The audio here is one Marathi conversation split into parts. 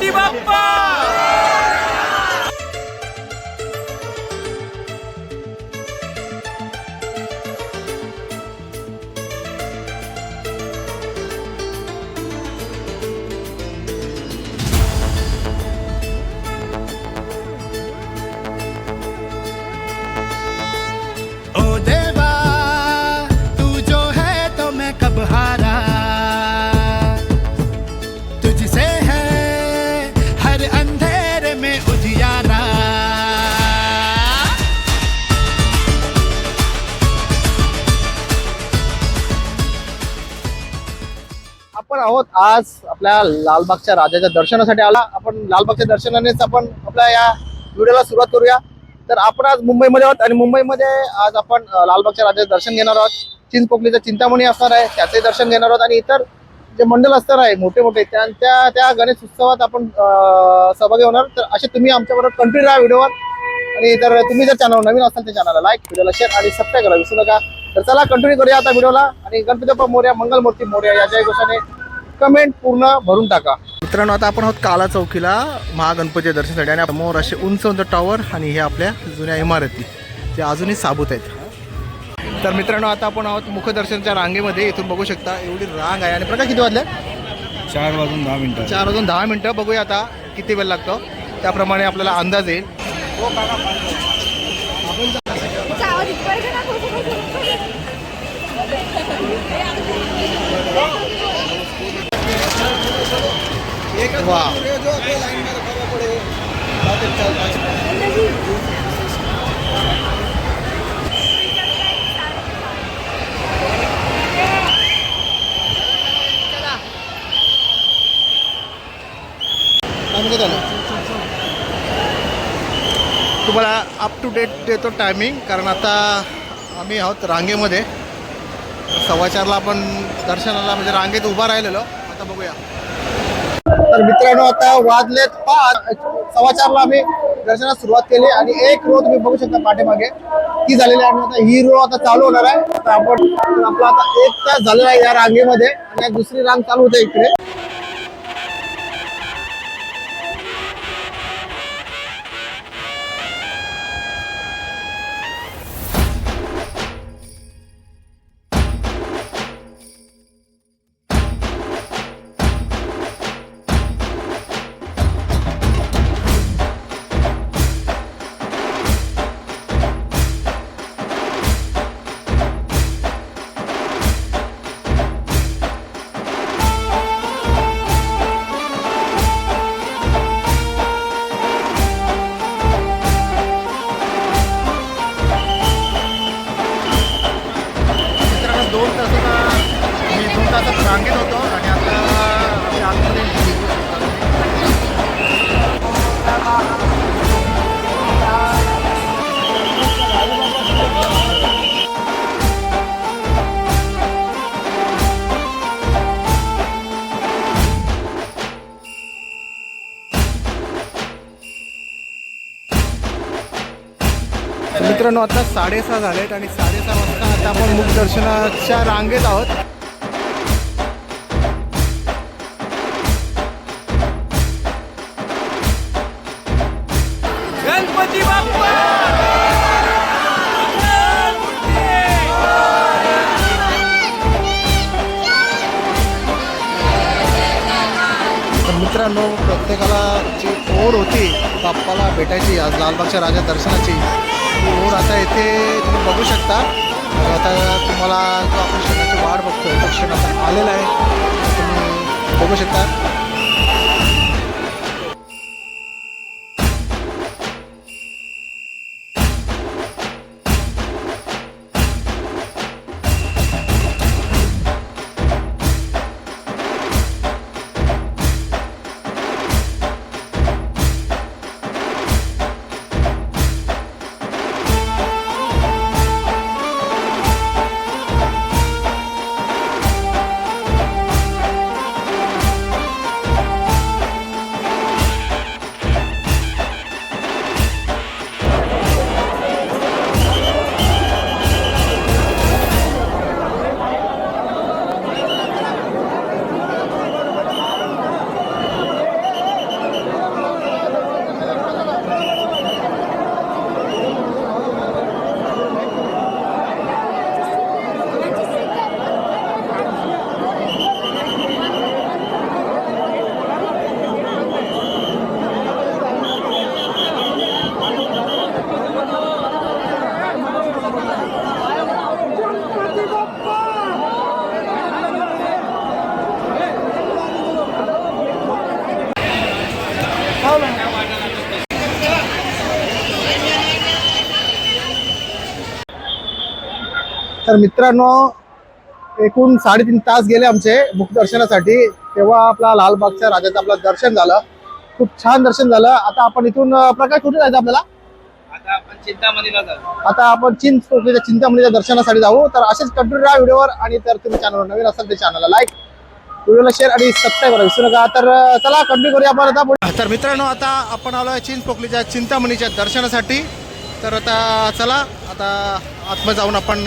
गणपती आपण आहोत. आज आपल्या लालबागच्या राजाच्या दर्शनासाठी आला. आपण लालबागच्या दर्शनानेच आपण आपल्या या व्हिडिओला सुरुवात करूया. तर आपण आज मुंबईमध्ये आहोत आणि मुंबईमध्ये आज आपण लालबागच्या राजाचं दर्शन घेणार आहोत. चिंचपोकलीचा चिंतामणी असणार आहे त्याचंही दर्शन घेणार आहोत. आणि इतर जे मंडळ असणार आहे मोठे मोठे त्यांच्या त्या गणेश उत्सवात आपण सहभागी होणार. तर असे तुम्ही आमच्याबरोबर कंटिन्यू राहा व्हिडिओवर. आणि इतर तुम्ही जर चॅनल नवीन असाल तर चॅनलला लाईक व्हिडिओला शेअर आणि सबस्क्राईब करा विसरू नका. तर चला कंटिन्यू करूया आता व्हिडिओला. आणि गणपती बाप्पा मोर्या मंगलमूर्ती मोर्या या जय घोषाने कमेंट पूर्ण भरून टाका. मित्रांनो आता आपण आहोत काला चौकीला महागणपती दर्शनासाठी आणि समोर असे उंच उंच टॉवर आणि हे आपल्या जुन्या इमारती जे अजूनही साबूत आहेत. तर मित्रांनो आता आपण आहोत मुखदर्शनच्या रांगेमध्ये. इथून बघू शकता एवढी रांग आहे. आणि प्रकाश किती वाजले? चार वाजून दहा मिनिटं. चार वाजून दहा मिनटं. बघूया आता किती वेळ लागतो. त्याप्रमाणे आपल्याला अंदाज येईल? तुम्हाला अप टू डेट देतो टायमिंग कारण आता आम्ही आहोत रांगेमध्ये. सव्वाचारला आपण दर्शनाला म्हणजे रांगेत उभा राहिलेलो. आता बघूया. तर मित्रांनो आता वाजलेत पाच. सव्वाचारला आम्ही दर्शनास सुरुवात केली आणि एक रो तुम्ही बघू शकता पाठीमागे. ती झालेली आहे आता ही रो आता चालू होणार आहे. तर आपण आपला आता एक तास झालेला आहे या रांगेमध्ये आणि दुसरी रांग चालू होते इकडे. दोन तासाचा मी दोन तासात रांगेत होतो आणि आता आम्ही आतमध्ये मित्रांनो आता साडेसहा झालेत आणि साडेसहा वाजता आता आपण मुख दर्शनाच्या रांगेत आहोत. गणपती बाप्पा! तर मित्रांनो प्रत्येकाला जी ओढ होती बाप्पाला भेटायची आज लालबागच्या राजा दर्शनाची. ती आता इथे तुम्ही बघू शकता. आता तुम्हाला जो आपण क्षणाची वाट बघतोय तो क्षण आता आलेला आहे. तुम्ही बघू शकता. तर मित्रांनो एकूण साडेतीन तास गेले आमचे मुख दर्शनासाठी. तेव्हा आपला लालबागच्या राजाचं आपलं दर्शन झालं. खूप छान दर्शन झालं. आता आपण इथून प्रकाश कुठे जायचं आपल्याला? आता आपण चिंतामणीला जाऊ. आता आपण चिंचपोकळीच्या चिंतामणीच्या दर्शनासाठी जाऊ. तर असेच कंटिन्यू राहा व्हिडिओवर. आणि तर तुम्ही चॅनलवर नवीन असाल तर चॅनलला लाईक व्हिडिओला शेअर आणि सबस्क्राईब करा विसरू नका. तर चला कंटिन्यू करूया आपण आता पुढे. तर मित्रांनो आता आपण आलो आहे चिंचपोकलीच्या चिंतामणीच्या दर्शनासाठी. तर आता चला आता आतमध्ये जाऊन आपण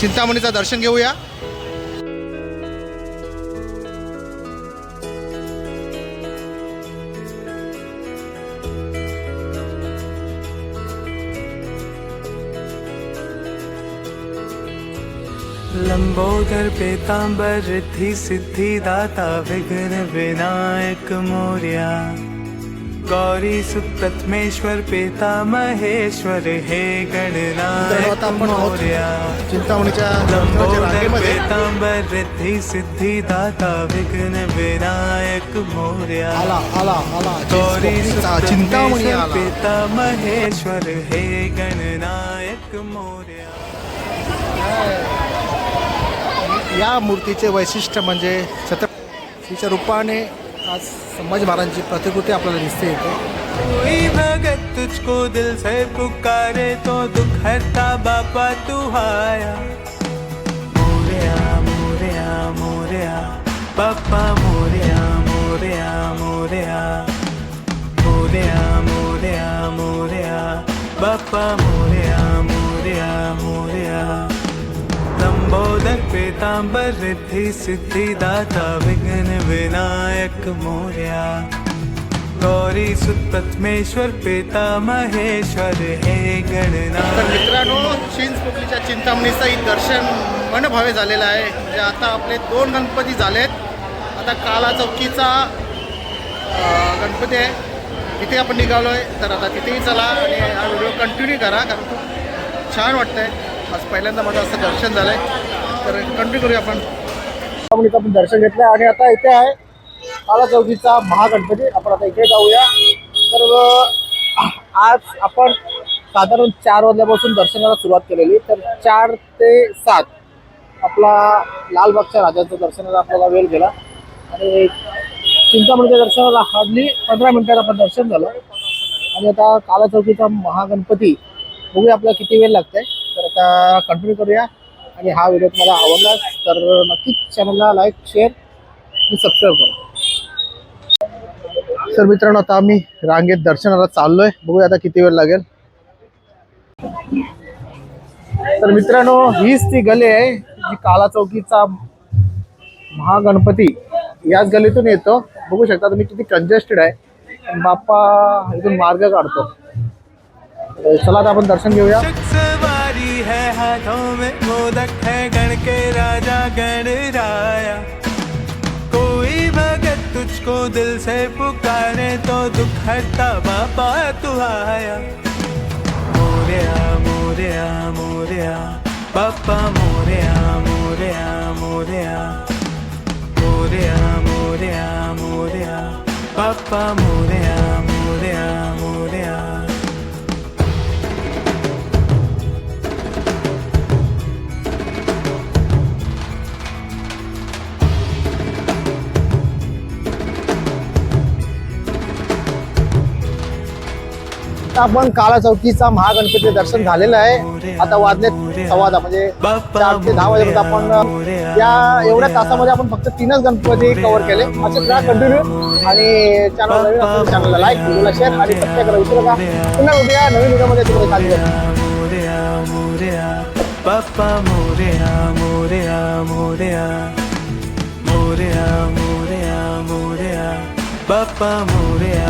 चिंतामणीचं दर्शन घेऊया. लंबोदर पेतांबर रिद्धि सिद्धि दाता विघ्न विनायक मोर्या। गौरी सुप्रथमेश्वर पिता महेश्वर हे मोर्या। चिंतामणीच्या पीतांबर रिद्धि सिद्धि दाता विघ्न विनायक मोर्या। गौरी चिंचपोकलीचा चिंतामणी सुप्रथमेश्वर आला। पिता महेश्वर हे गणनायक मोर्या। या मूर्तीचे वैशिष्ट्य म्हणजे छत्रपतीच्या रूपाने आज संभाजी महाराजांची प्रतिकृती आपल्याला दिसते येते भगत तुझको दिल से पुकारे तो दुख हरता बापा तू आया। मोरया मोरया मोरया बापा मोरया मोरया मोरया। मोरया मोरया मोरया बापा मोरया मोरया। लंबोदर पेतांबर रिद्धि सिद्धिदाता विघ्न विनायक मौर्या। गौरी सुतत्मेश्वर पिता महेश्वर हे तर गणनाथ मित्रांनो चिंचपोकलीच्या चिंतामणीचंही दर्शन मनभावे झालेलं आहे. म्हणजे आता आपले दोन गणपती झालेत. आता काला चौकीचा गणपती आहे. तिथे आपण निघालो आहे तर आता तिथेही चला आणि हा व्हिडिओ कंटिन्यू करा. कारण खूप छान वाटतंय. आज पहिल्यांदा माझं असं दर्शन झालंय. तर कंटिन्यू करूया आपण. चिंतामणीचं आपण दर्शन घेतलं आणि आता इथे आहे काळा चौकीचा महागणपती. आपण आता इथे जाऊया. तर आज आपण साधारण चार वाजल्यापासून दर्शनाला सुरुवात केलेली. तर चार ते सात आपला लालबागच्या राजाचं दर्शनाला आपल्याला वेळ गेला. आणि चिंतामणीच्या दर्शनाला हार्डली पंधरा मिनिटात आपण दर्शन झालं. आणि आता काला चौकीचा महागणपती बघूया आपल्याला किती वेळ लागतंय. आता कंटिन्यू करूया. आणि हा व्हिडिओ तुम्हाला आवडला तर नक्कीच चॅनलला लाईक शेअर आणि सबस्क्राईब करा. तर मित्रांनो आता आम्ही रांगेत दर्शनाला चाललोय. बघूया आता किती वेळ लागेल. तर मित्रांनो हीच ती गली आहे जी काला चौकीचा महागणपती याच गलीतून येतो. बघू शकता तुम्ही किती कंजेस्टेड आहे. बाप्पा इथून मार्ग काढतो. चला आता आपण दर्शन घेऊया शक सवारी है हाथों में मोदक है गण के राजा गणराया कोई भगत तुझको दिल से पुकारे तो दुख हरता बापा तू आया। मोरया मोरया मोरया बापा मोरया मोरया मोरया। मोरया मोरया मोरया बापा मोरया मोरया। आता आपण काला चौकीचा महागणपती दर्शन झालेलं आहे. आता वाजले सव्वा दहा म्हणजे चार ते दहा वाजेपर्यंत आपण या एवढ्या तासामध्ये आपण फक्त तीनच गणपती कव्हर केले. असे करा कंटिन्यू आणि चॅनल नवीन चॅनलला लाईक व्हिडिओला शेअर आणि सबस्क्राईब करा विसरू नका. पुन्हा भेटूया नवीन व्हिडिओमध्ये. तुम्हाला सांगेल मोरया मोरया बाप्पा मोरया मोरया मोरया मोरया मोरया मोरया बाप्पा मोरया